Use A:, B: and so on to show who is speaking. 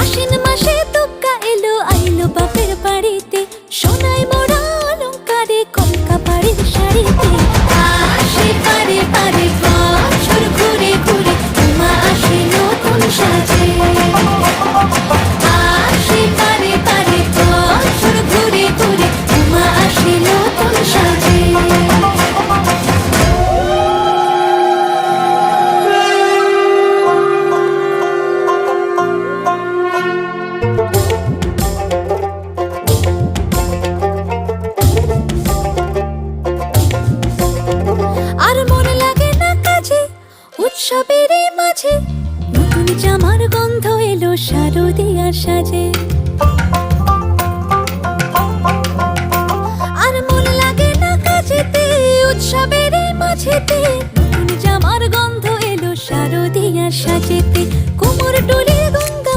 A: আশ্বিন মাসে তুক্কা এলো, আইলো বাপের বাড়িতে। সোনাই মোড়া অলঙ্কারে কলকা বাড়ির শাড়িতে। আসে পারে পারে বছর ঘুরে ঘুরে, উমা আসে নতুন সাজে। আসে পারে পারে বছর ঘুরে, উমা আসে নতুন সাজে। উৎসবের মাঝে নতুন জামার গন্ধ এলো শারদিয়ার সাজে। আর মন লাগে না কাজেতে উৎসবের মাঝেতে নতুন জামার গন্ধ এলো শারদিয়ার সাজেতে।